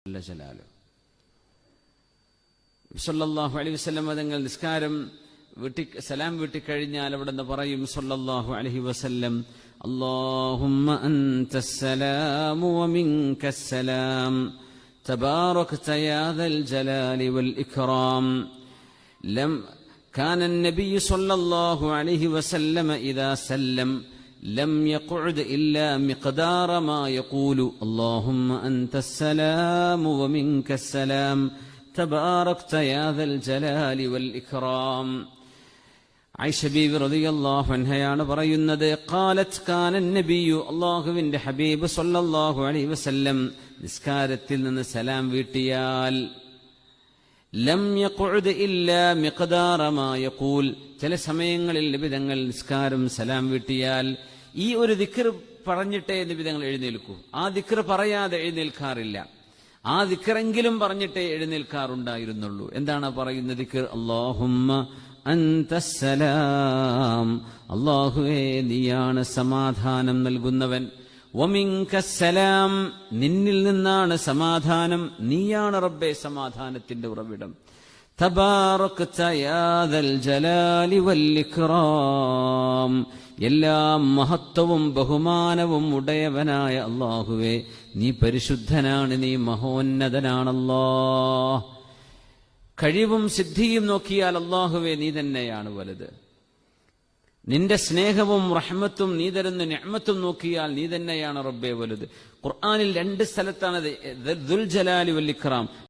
ജല്ല ജലാലു സല്ലല്ലാഹു അലൈഹി വസല്ലം തങ്ങൾ നിസ്കാരം വീട്ടി സലാം വീട്ടിക്കഴിഞ്ഞാൽ അവിടെ നിന്ന് പറയും സല്ലല്ലാഹു അലൈഹി വസല്ലം اللهم أنت السلام ومنك السلام تباركت يا ذا الجلال والإكرام لم كان النبي صلى الله عليه وسلم إذا سلم لم يقعد إلا مقدار ما يقول اللهم أنت السلام ومنك السلام تباركت يا ذا الجلال والإكرام ഐഷ ബീബി റളിയല്ലാഹു അൻഹയാണ് പറയുന്നത് ഖാലത് കാന നബിയു അല്ലാഹുവിന്റെ ഹബീബ് സല്ലല്ലാഹു അലൈഹി വസല്ലം നിസ്കാരത്തിൽ നിന്ന് സലാം വീട്ടിയാൽ ലം യഖുദ് ഇല്ലാ മിഖ്ദാറ മാ യഖൂൽ. ചില സമയങ്ങളിൽ നിബിതങ്ങൾ നിസ്കാരം സലാം വീട്ടിയാൽ ഈ ഒരു ദിക്ർ പറഞ്ഞിട്ടേ നിബിതങ്ങൾ എഴുന്നേൽക്കൂ. ആ ദിക്ർ പറയാതെ എഴുന്നേൽക്കാറില്ല. ആ ദിക്കറെങ്കിലും പറഞ്ഞിട്ടേ എഴുന്നേൽക്കാറുണ്ടായിരുന്നുള്ളൂ. എന്താണ് പറയുന്ന ദിക്ർ? അല്ലാഹുമ്മ അന്തസ്സലാം അള്ളാഹുവേ നീയാണ് സമാധാനം നൽകുന്നവൻ. വമിങ്കസലാം നിന്നിൽ നിന്നാണ് സമാധാനം. നീയാണ് റബ്ബെ സമാധാനത്തിന്റെ ഉറവിടം. എല്ലാ മഹത്വവും ബഹുമാനവും ഉടയവനായ അള്ളാഹുവേ നീ പരിശുദ്ധനാണ് നീ മഹോന്നതനാണല്ലോ. കഴിവും സിദ്ധിയും നോക്കിയാൽ അള്ളാഹുവേ നീ തന്നെയാണ് വലുത്. നിന്റെ സ്നേഹവും റഹ്മത്തും നീ തരുന്ന ഞമ്മത്തും നോക്കിയാൽ നീ തന്നെയാണ് റബ്ബെ വലുത് ഖുർആാനിൽ രണ്ട് സ്ഥലത്താണ്. ദുൽ ജലാലി വല്ലിക്റാം